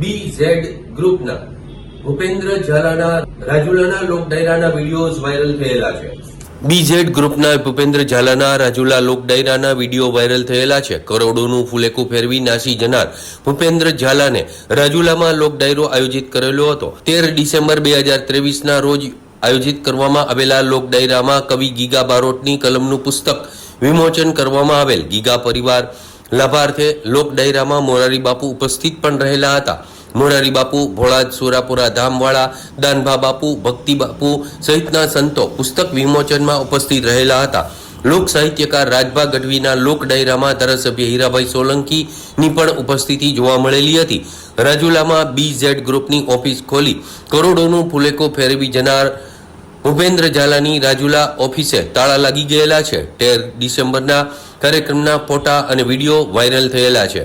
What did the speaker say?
બી Z ગ્રુપના ભૂપેન્દ્ર ઝાલાના, રાજુલાના લોકડાયરાના વિડીયોઝ વાયરલ થયેલા છે. બીઝેડ ગ્રુપના ભૂપેન્દ્ર ઝાલાના, રાજુલા લોકડાયરાના વીડિયો વાયરલ થયેલા છે. કરોડોનું ફુલેકું ફેરવી નાસી જનાર ભૂપેન્દ્ર ઝાલાને રાજુલામાં લોકડાયરો આયોજિત કરેલો હતો. તેર ડિસેમ્બર બે હજાર ત્રેવીસના રોજ આયોજિત કરવામાં આવેલા લોકડાયરામાં કવિ ગીગા બારોટની કલમનું પુસ્તક વિમોચન કરવામાં આવેલ. ગીગા પરિવાર લાભાર્થે લોક ડાયરામાં મોરારી બાપુ ઉપસ્થિત પણ રહેલા હતા. મોરારી બાપુ ભોળાજ સુરાપુરા ધામવાળા, દાનભા બાપુ, ભક્તિ બાપુ સહિતના સંતો પુસ્તક વિમોચનમાં ઉપસ્થિત રહેલા હતા. લોક સાહિત્યકાર રાજભા ગઢવીના લોક ડાયરામાં ધારાસભ્ય હીરાભાઈ સોલંકીની પણ ઉપસ્થિતિ જોવા મળેલી હતી. રાજુલામાં બી ઝેડ ગ્રુપની ઓફિસ ખોલી. કરોડોનું ફુલેકો ફેરવી જનાર ભૂપેન્દ્ર ઝાલાની રાજુલા ઓફિસે તાળા લાગી ગયેલા છે. તેર ડિસેમ્બરના કાર્યક્રમના ફોટા અને વીડિયો વાયરલ થયેલા છે.